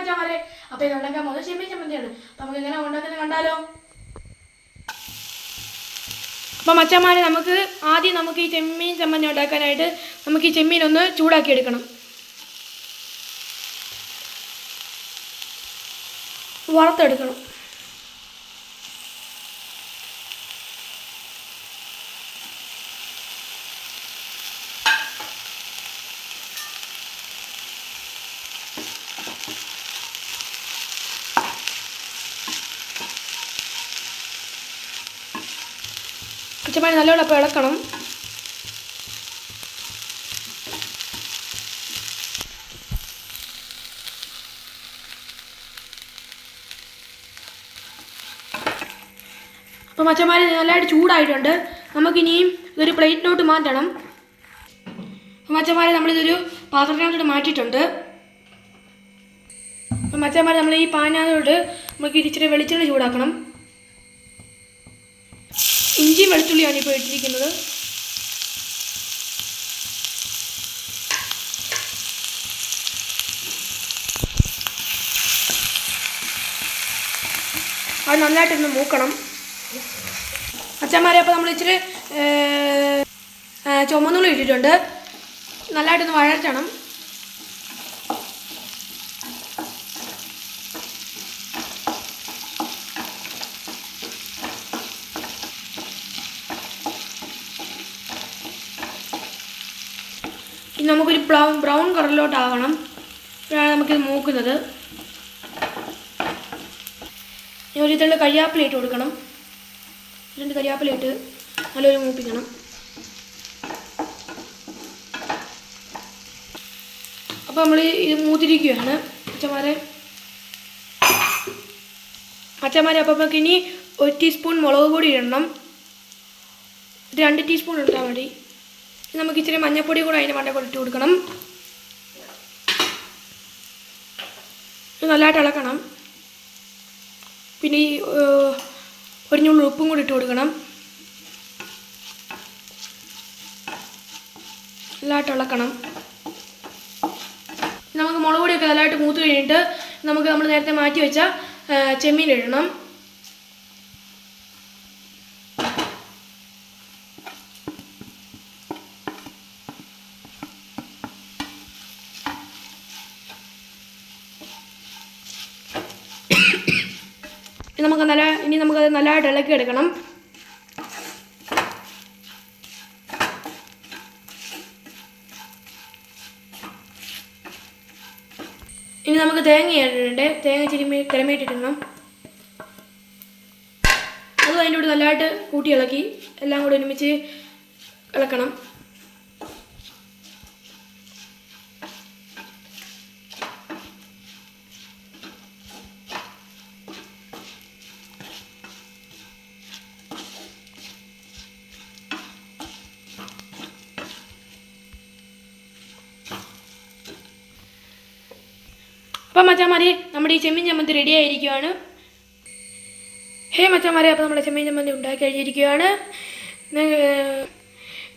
മച്ചാമാരെ അപ്പൊ ഇത് ഉണ്ടാക്കാൻ പോകുന്നത് ചെമ്മീൻ ചമ്മന്തിയാണ്. അപ്പൊ നമുക്ക് എങ്ങനെ ഉണ്ടാക്കുന്നത് കണ്ടാലോ? അപ്പോൾ മച്ചന്മാരെ നമുക്ക് ആദ്യം നമുക്ക് ഈ ചെമ്മീൻ ചമ്മന്തി ഉണ്ടാക്കാനായിട്ട് നമുക്ക് ഈ ചെമ്മീൻ ഒന്ന് ചൂടാക്കി എടുക്കണം. വറുത്തെടുക്കണം. പച്ചമാരി നല്ലോണം അപ്പോൾ ഇളക്കണം. അപ്പോൾ മച്ചന്മാർ നല്ലതായിട്ട് ചൂടായിട്ടുണ്ട്. നമുക്കിനിയും ഇതൊരു പ്ലേറ്റിലോട്ട് മാറ്റണം. മച്ചന്മാരെ നമ്മളിതൊരു പാത്രത്തിനകത്തോട്ട് മാറ്റിയിട്ടുണ്ട്. അപ്പം മച്ചന്മാർ നമ്മൾ ഈ പാനകത്തോട്ട് നമുക്ക് ഇച്ചിരി വെളിച്ചെണ്ണ ചൂടാക്കണം. വെളുത്തുള്ളിയാണ് ഇപ്പോൾ ഇട്ടിരിക്കുന്നത്. അത് നന്നായിട്ടൊന്ന് മൂക്കണം. അച്ഛന്മാരെ അപ്പോൾ നമ്മൾ ഇച്ചിരി ചുമന്നുള്ളി ഇട്ടിട്ടുണ്ട്. നല്ലതായിട്ടൊന്ന് വഴറ്റണം. ഇനി നമുക്കൊരു ബ്രൗൺ ബ്രൗൺ കളറിലോട്ടാകണം. ഇപ്പോഴാണ് നമുക്കിത് മൂക്കുന്നത്. ഇനി ഒരു ഇതുള്ള കരിയാപ്പില ഇട്ട് കൊടുക്കണം. രണ്ട് കരിയാപ്പില ഇട്ട് നല്ലൊരു മൂപ്പിക്കണം. അപ്പോൾ നമ്മൾ ഇത് മൂത്തിരിക്കുകയാണ്. അച്ഛന്മാരെ. അച്ഛന്മാരെ അപ്പോൾ നമുക്ക് ഇനി ഒരു ടീസ്പൂൺ മുളക് പൊടി ഇടണം. രണ്ട് ടീസ്പൂൺ ഇട്ടാൽ മതി. നമുക്ക് ഇച്ചിരി മഞ്ഞപ്പൊടി കൂടെ അതിന് മണ്ട ഇട്ട് കൊടുക്കണം. നല്ലതായിട്ട് ഇളക്കണം. പിന്നെ ഈ ഒരു ഞുള്ളി ഉപ്പും കൂടി ഇട്ട് കൊടുക്കണം. നല്ലതായിട്ട് ഇളക്കണം. നമുക്ക് മുളക് പൊടിയൊക്കെ നല്ലതായിട്ട് മൂത്ത് കഴിഞ്ഞിട്ട് നമുക്ക് നമ്മൾ നേരത്തെ മാറ്റി വെച്ച ചെമ്മീൻ ഇടണം. ഇനി നമുക്ക് നല്ല ഇനി നമുക്കത് നല്ലതായിട്ട് ഇളക്കി എടുക്കണം. ഇനി നമുക്ക് തേങ്ങ ഇടണ്ട് തേങ്ങ ചിരിമി തിരമേറ്റിട്ടിടണം അതും അതിന്റെ കൂടെ നല്ലതായിട്ട് കൂട്ടി ഇളക്കി. എല്ലാം കൂടി ഒരുമിച്ച് ഇളക്കണം. അപ്പം മച്ചാമാരെ നമ്മുടെ ഈ ചെമ്മീൻ ചമ്മന്തി റെഡി ആയിരിക്കുവാണ്. ഹേ മച്ചാമാരെ അപ്പോൾ നമ്മുടെ ചെമ്മീൻ ചമ്മന്തി ഉണ്ടാക്കി കഴിഞ്ഞിരിക്കുകയാണ്.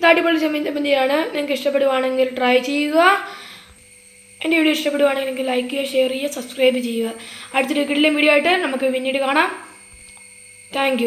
അടിപൊളി ചെമ്മീൻ ചമ്മന്തിയാണ്. നിങ്ങൾക്ക് ഇഷ്ടപ്പെടുവാണെങ്കിൽ ട്രൈ ചെയ്യുക. എന്റെ വീഡിയോ ഇഷ്ടപ്പെടുവാണെങ്കിൽ ലൈക്ക് ചെയ്യുക ഷെയർ ചെയ്യുക സബ്സ്ക്രൈബ് ചെയ്യുക. അടുത്തൊരു കിടിലൻ വീഡിയോ ആയിട്ട് നമുക്ക് പിന്നീട് കാണാം. താങ്ക്